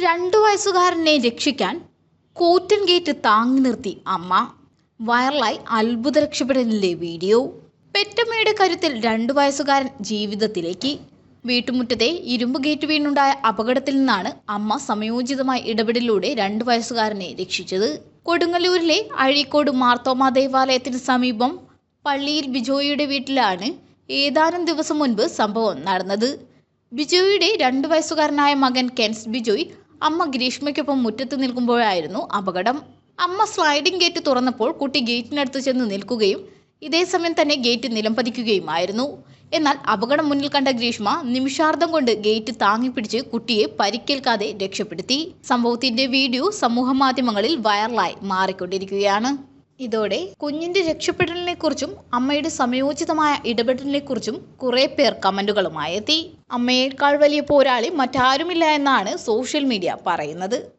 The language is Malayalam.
രണ്ടു വയസ്സുകാരനെ രക്ഷിക്കാൻ കൂറ്റൻ ഗേറ്റ് താങ്ങി നിർത്തി അമ്മ. വൈറലായി അത്ഭുത രക്ഷപ്പെടലിന്റെ വീഡിയോ. പെറ്റമ്മയുടെ കരുത്തിൽ രണ്ടു വയസ്സുകാരൻ ജീവിതത്തിലേക്ക്. വീട്ടുമുറ്റത്തെ ഇരുമ്പ് ഗേറ്റ് വീണുണ്ടായ അപകടത്തിൽ നിന്നാണ് അമ്മ സമയോചിതമായ ഇടപെടലിലൂടെ രണ്ടു വയസ്സുകാരനെ രക്ഷിച്ചത്. കൊടുങ്ങല്ലൂരിലെ അഴീക്കോട് മാർത്തോമ ദേവാലയത്തിന് സമീപം പള്ളിയിൽ ബിജോയിയുടെ വീട്ടിലാണ് ഏതാനും ദിവസം മുൻപ് സംഭവം നടന്നത്. ബിജോയിയുടെ രണ്ടു വയസ്സുകാരനായ മകൻ കെൻസ് ബിജോയ് അമ്മ ഗ്രീഷ്മയ്ക്കൊപ്പം മുറ്റത്ത് നിൽക്കുമ്പോഴായിരുന്നു അപകടം. അമ്മ സ്ലൈഡിംഗ് ഗേറ്റ് തുറന്നപ്പോൾ കുട്ടി ഗേറ്റിനടുത്ത് ചെന്ന് നിൽക്കുകയും ഇതേ സമയം തന്നെ ഗേറ്റ് നിലംപതിക്കുകയുമായിരുന്നു എന്നാൽ അപകടം മുന്നിൽ കണ്ട ഗ്രീഷ്മ നിമിഷാർദ്ധം കൊണ്ട് ഗേറ്റ് താങ്ങിപ്പിടിച്ച് കുട്ടിയെ പരിക്കേൽക്കാതെ രക്ഷപ്പെടുത്തി. സംഭവത്തിന്റെ വീഡിയോ സമൂഹ മാധ്യമങ്ങളിൽ വൈറലായി മാറിക്കൊണ്ടിരിക്കുകയാണ്. ഇതോടെ കുഞ്ഞിന്റെ രക്ഷപ്പെടലിനെ കുറിച്ചും അമ്മയുടെ സമയോചിതമായ ഇടപെടലിനെക്കുറിച്ചും കുറിച്ചും കുറെ പേർ കമന്റുകളുമായി എത്തി. അമ്മയേക്കാൾ വലിയ പോരാളി മറ്റാരുമില്ല എന്നാണ് സോഷ്യൽ മീഡിയ പറയുന്നത്.